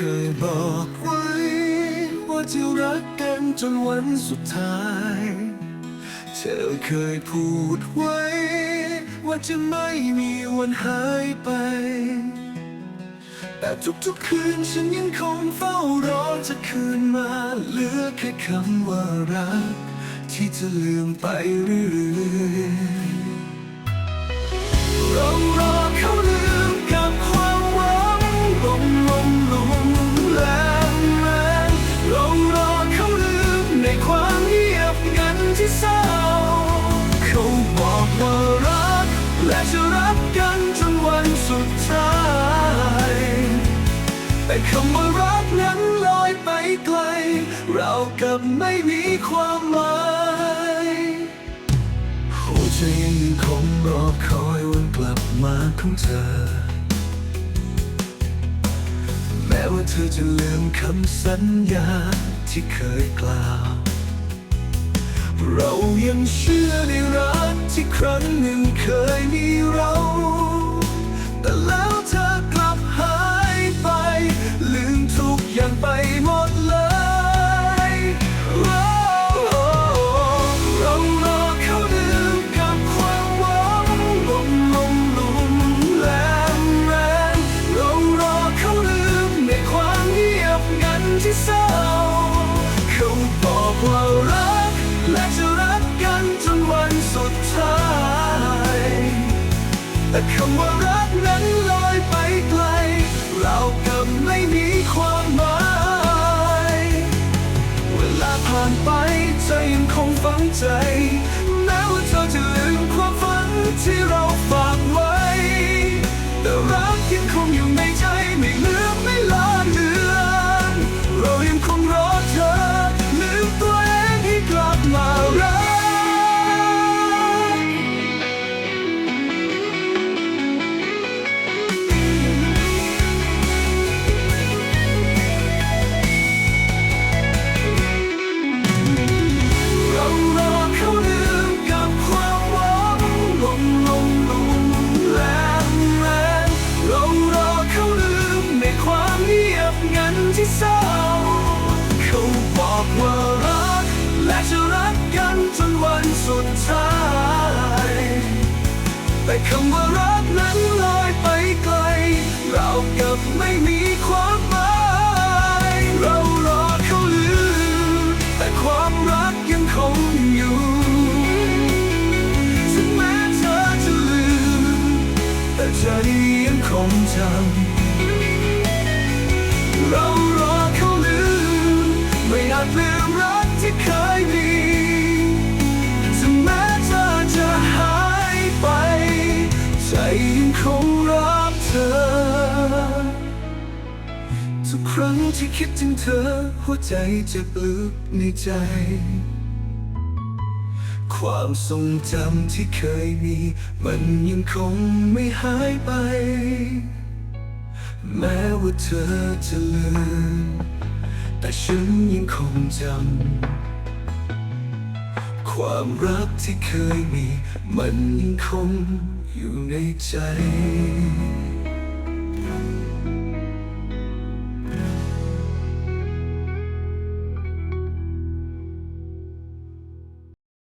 เคยบอกไว้ ว่าจะรักกันจนวันสุดท้าย เธอเคยพูดไว้ ว่าจะไม่มีวันหายไป แต่ทุกๆคืนฉันยังคงเฝ้ารอจะคืนมาเหลือแค่คำว่ารัก ที่จะลืมไปเรื่อย และจะรักกันจนวันสุดท้าย แต่คำว่ารักนั้นลอยไปไกล เรากับไม่มีความหมายหัวใจยังคงรอคอยวันกลับมาของเธอ แม้ว่าเธอจะลืมคำสัญญาที่เคยกล่าว เรายังเชื่อในรักที่ครั้งหนึ่ง แต่คำว่ารักนั้นลอยไปไกล เรากับไม่มีความหมาย เวลาผ่านไปจะยังคงฝังใจันที่เศร้าเขาบอกว่ารัก และจะรักกันจนวันสุดท้าย แต่คำว่ารักนั้นลอยไปไกล เรากับไม่มีความหมาย เรารอเขาลืมแต่ความรักยังคงอยู่ถึงแม้เธอจะลืมแต่ใจยังคงจำ คงรักเธอ ทุกครั้งที่คิดถึงเธอ หัวใจจะปลึกในใจ ความทรงจำที่เคยมี มันยังคงไม่หายไป แม้ว่าเธอจะลืม แต่ฉันยังคงจำ ความรักที่เคยมี มันยังคงอยู่ในใจ